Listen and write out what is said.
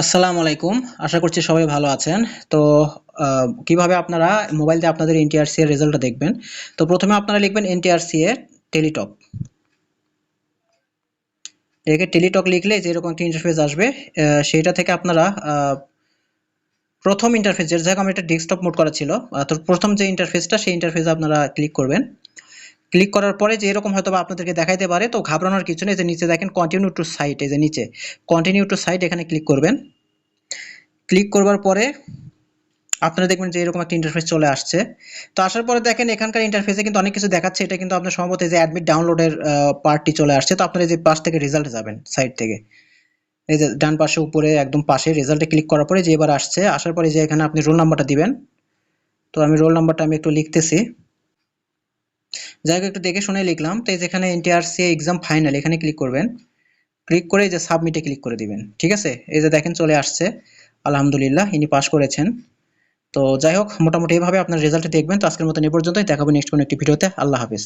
আসসালামু আলাইকুম। আশা করছি সবাই ভালো আছেন। তো কীভাবে আপনারা মোবাইল দিয়ে আপনাদের এনটিআরসি এর রেজাল্টটা দেখবেন? তো প্রথমে আপনারা লিখবেন এনটিআরসি এর টেলিটক একে টেলিটক লিখলে যে এরকম একটা ইন্টারফেস আসবে সেইটা থেকে আপনারা প্রথম ইন্টারফেস যেটা আমার একটা ডেস্কটপ মোড করা ছিল। তো প্রথম যে ইন্টারফেসটা সেই ইন্টারফেসে আপনারা ক্লিক করবেন। ক্লিক করার পরে যে এরকম হয়তো আপনাদেরকে দেখাইতে পারে, তো ঘাবড়ানোর কিছু নেই। যে নিচে দেখেন কন্টিনিউ টু সাইট এই যে নিচে। কন্টিনিউ টু সাইট এখানে ক্লিক করবেন। ক্লিক করবার পরে আপনারা দেখবেন যে এরকম একটা ইন্টারফেস চলে আসছে। তো আসার পরে দেখেন এখানকার ইন্টারফেসে কিন্তু অনেক কিছু দেখাচ্ছে। এটা কিন্তু আপনার সম্ভবত যে অ্যাডমিট ডাউনলোডের পার্টটি চলে আসছে। তো আপনারা এই যে পাশ থেকে রেজাল্ট যাবেন সাইট থেকে। এই যে ডান পাশে উপরে একদম পাশে রেজাল্টে ক্লিক করার পরে যে এবার আসছে, আসার পরে যে এখানে আপনি রোল নাম্বারটা দিবেন। তো আমি রোল নাম্বারটা আমি একটু লিখতেছি। যাই হোক, একটু দেখে শুনে লিখলাম। তো যেখানে এনটিআরসি এক্সাম ফাইনাল এখানে ক্লিক করবেন। ক্লিক করে এই যে সাবমিটে ক্লিক করে দিবেন, ঠিক আছে? এই যে দেখেন চলে আসছে। আলহামদুলিল্লাহ, ইনি পাস করেছেন। তো যাই হোক, মোটামুটি এভাবে আপনার রেজাল্ট দেখবেন। তো আজকের মতো এ পর্যন্তই। দেখাবো নেক্সট কোনো একটি ভিডিওতে আল্লাহ হাফিজ।